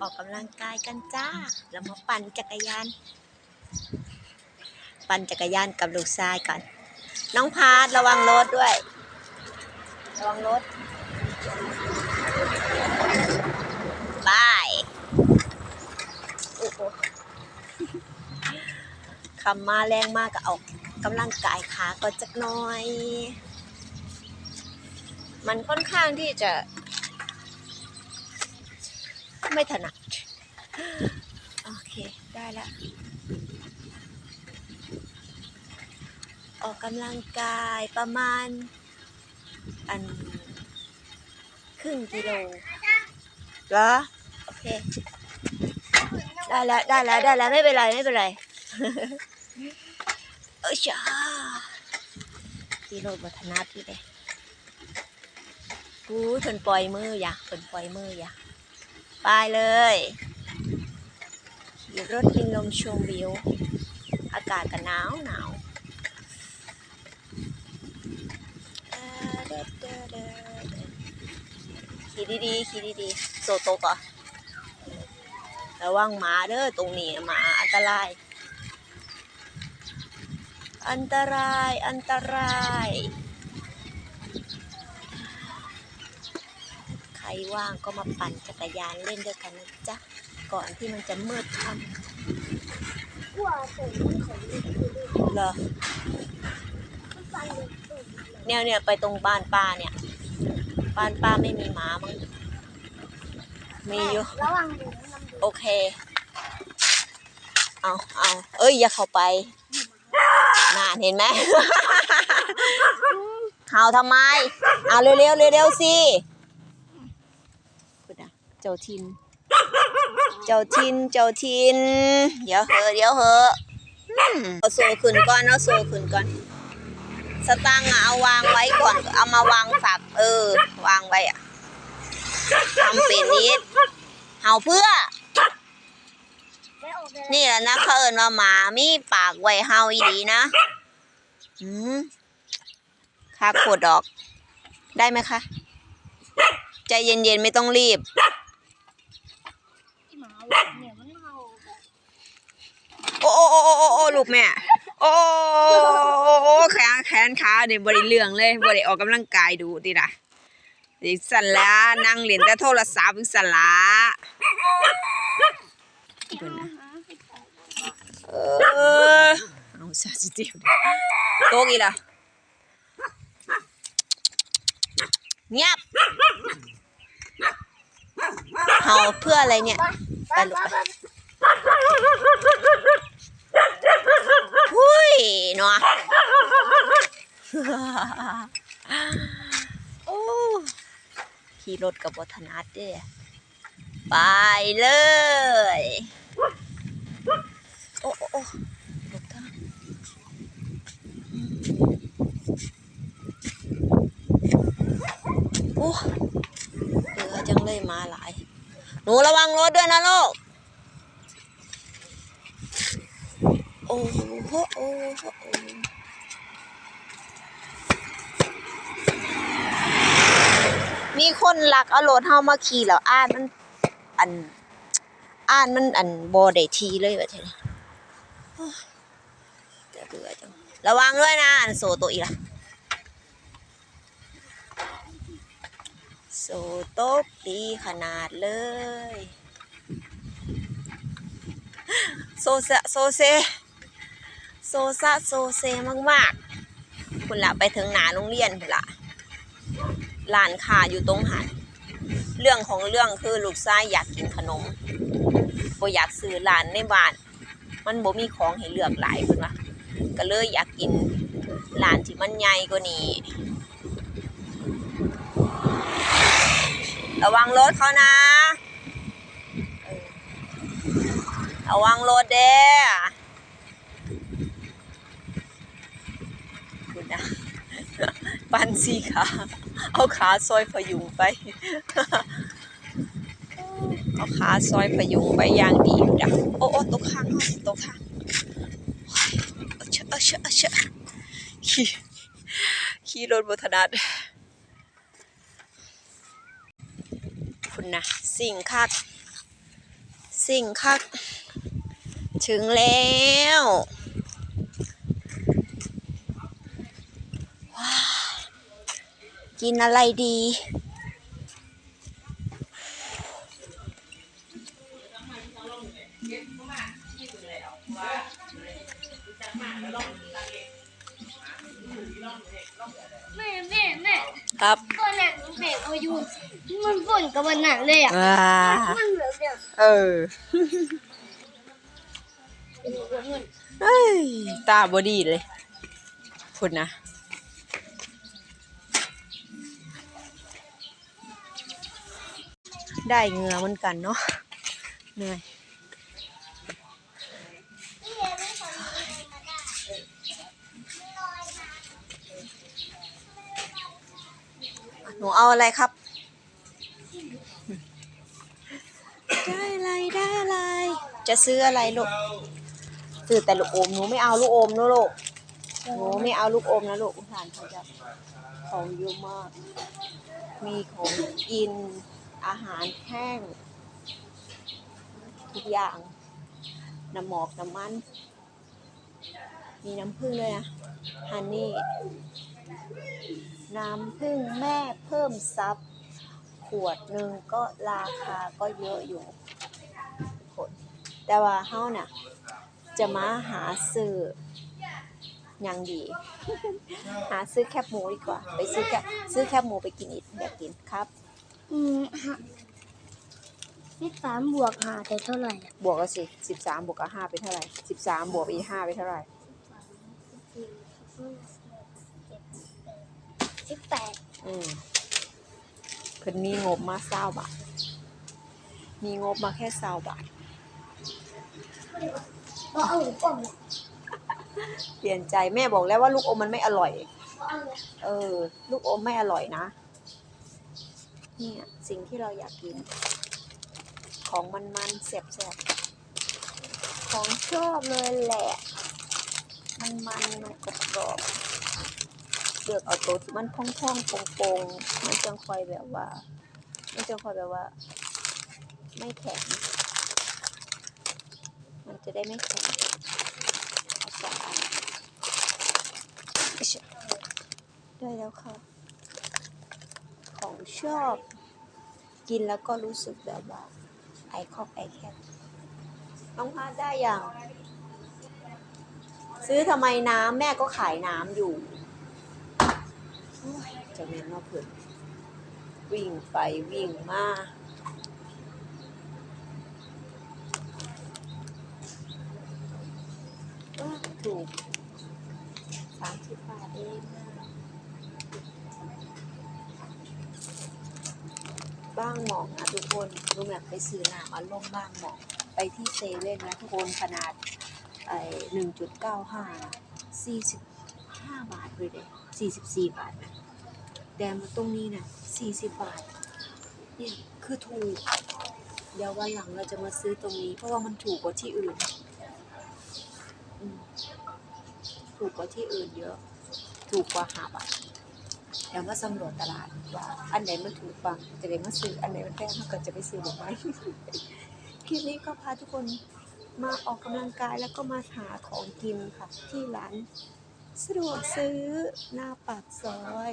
ออกกำลังกายกันจ้าแล้วมาปั่นจักรยาน ปั่นจักรยานกับลูกชายก่อนน้องพาร์ระวังรถด้วย ระวังรถบายคำมาแรงมากก็ออกกำลังกายขาก็จักน้อย มันค่อนข้างที่จะ ไม่ถนัด โอเค ได้แล้วออกกำลังกายประมาณ อัน ครึ่งกิโลเหรอ โอเค ได้แล้วได้แล้วได้แล้วไม่เป็นไร ไม่เป็นไรเอ้ยจ้ากิโลบัฒนาที่เด้กูเพิ่นปล่อยมืออย่าเพิ่นปล่อยมืออย่า ไปเลยขี่รถกินลมชมวิว อากาศก็หนาวหนาวขี่ดีๆขี่ดีๆโซโตก่อนระวังหมาเด้อตรงนี้หมาอันตราย อันตรายอันตราย ใคร ว่างก็มาปั่นจักรยานเล่นด้วยกันนะจ๊ะ ก่อนที่มันจะมืดค่กว่าผมของเด็กคือเด็กำเหรอมันไปเลยตุ่มเลยเนี่ยเนี่ยไปตรงบ้านป้าเนี่ย บ้านป้าไม่มีหมามั้งมีอยู่ระวังหนูน้ำดูโอเค เอาเอาเอ้ย อย่าเข้าไปน่าเห็นไหมเห่าทำไม เอาเร็วๆเร็วๆสิพูดนะเจ้าทิน เจ้าทิน เจ้าทิน เดี๋ยวเหอะเดี๋ยวเหอะอืมเอาโซ่ขึ้นก่อนเอาโซ่ขึ้นก่อน สตางค์อะเอาวางไว้ก่อน เอามาวางฝากเออ วางไว้อะทำเป็นนิดเห่าเพื่อไม่ออกเลยนี่แหละนะเขาเอิญว่าหมามีปากไว้เฮาอีดีนะอืมค่าขวดดอก ได้ไหมคะ ใจเย็นๆ ไม่ต้องรีบ หมาเนี่ยมันเห่าแบบ โอ้โอ้โอ้โอ้ลูกแม่ โอ้โอ้โอ้แขนแขนขาเนี่ยบริเรื่องเลยบริออกกำลังกายดูติล่ะดิสันละนั่งเล่นแต่โทรศัพท์อีกสันละเบิ่งนะเออเอาซะสิเดียวโตกอีกละเงียบเห่าเพื่ออะไรเนี่ย ไปลูกไปหุ้ยเนาะโอ้ขี่รถกับบทนัดเด้ไปเลย โอ้โอ้โอ้หลบทางโอ้เบื่อจังเลยมาหลาย หนูระวังรถด้วยนะลูก โอ้โหโอ้โหโอ้มีคนหลักเอารถเฮามาขี่แล้วอ่านมันอันอ่านมันอันบ่ได้ทีเลยว่าเท่านี้เจือระวังด้วยนะ อันโซโตอีกละ โซโตกดีขนาดเลย โซเซโซเซ โซซะโซเซมากๆ คุณละไปถึงหนาโรงเรียนคุณละร้านค้าอยู่ตรงหันเรื่องของเรื่องคือลูกชายอยากกินขนมบ่อยากซื้อร้านในบ้าน มันบ่มีของให้เลือกหลายเพิ่นว่าก็เลยอยากกินร้านที่มันใหญ่กว่านี้ ระวังรถเขานะ ระวังรถเด้อคุณนะปันสีขา เอาขาซอยพยุงไป เอาขาซอยพยุงไปอย่างดีอยู่ดักโอ้โอ้ตกข้างตกข้างโอ้ยเอาเชอะเอาเชอะเอาเชอะขี่ขี่รถบนถนัด คุณนะสิ่งคัก สิ่งคัก ถึงแล้วว้ากินอะไรดี แม่แม่แม่ครับตัวหนังเบรกเอาอยู่มันฝนกับวันหนังเลยอะว้ามันเหลือเดียวเออเอ้ยตาบอดีเลยพูดนะได้เหงื่อเหมือนกันเนาะเหนื่อย หนูเอาอะไรครับ ได้อะไรได้อะไร จะซื้ออะไรลูกซื้อแต่ลูกอมหนูไม่เอาลูกอมนะลูกหนูไม่เอาลูกอมนะลูกทานเขาจะของเยอะมาก มีของกินอาหารแห้ง ทุกอย่างน้ำหมอกน้ำมัน มีน้ำผึ้งด้วยนะฮันนี่ น้ำผึ้งแม่เพิ่มซับขวดหนึ่งก็ราคาก็เยอะอยู่คนแต่ว่าเฮาน่ะ จะมาหาซื้อหยังดี หาซื้อแคบหมูดีกว่า ไปซื้อแคบซื้อแคบหมูไปกินอีกอยากกินครับ อืมฮะนี่สามบวกหาแต่เท่าไหร่อะบวกกันสิสิบสามบวกกับห้าเป็นเท่าไหร่สิบสามบวกอีกห้าเป็นเท่าไหร่ สิบ แปดอืมเพิ่นมีงบมาเศร้าบาท มีงบมาแค่เศร้าบาทก็เอาหรือเปล่าเนี่ยเปลี่ยนใจแม่บอกแล้วว่าลูกอมมันไม่อร่อยก็เอาเลยเออ ลูกอมไม่อร่อยนะ เนี่ยสิ่งที่เราอยากกิน ของมันมันๆแซ่บแๆของชอบเลยแหละ มันมันมันกรอบกรอบๆ เลือกเอาตัวที่มันพองๆโปงๆมันจะคอยแบบว่า มันจะคอยแบบว่า ไม่แข็ง มันจะได้ไม่แข็งเอาสองอันได้แล้วค่ะ ของชอบ กินแล้วก็รู้สึกแบบว่าไอคอกไอแคทน้องพาดได้ยังซื้อทำไมน้ำแม่ก็ขายน้ำอยู่ จะแม่นว่าเพื่อนวิ่งไปวิ่งมาถูกสามสิบบาทเองนะบ้างหมองนะทุกคนรู้แบบไปซื้อน้ำอารมณ์บ้างหมองไปที่เซเว่นนะทุกคนขนาดไอ้หนึ่งจุดเก้าห้าสี่สิบห้าบาทเลยเด้สี่สิบสี่บาทนะ แดงมาตรงนี้นะสี่สิบบาท เนี่ยคือถูก เดี๋ยววันหลังเราจะมาซื้อตรงนี้ เพราะว่ามันถูกกว่าที่อื่น ถูกกว่าที่อื่นเยอะ ถูกกว่าหาบาทเดี๋ยวมาสำรวจตลาดว่าอันไหนมันถูกบ้างจะได้มาซื้อ อันไหนมันแพงเราก็จะไปซื้อหรือไม่คลิปนี้ก็พาทุกคนมาออกกำลังกายแล้วก็มาหาของกินค่ะ ที่ร้านสะดวกซื้อหน้าปากซอย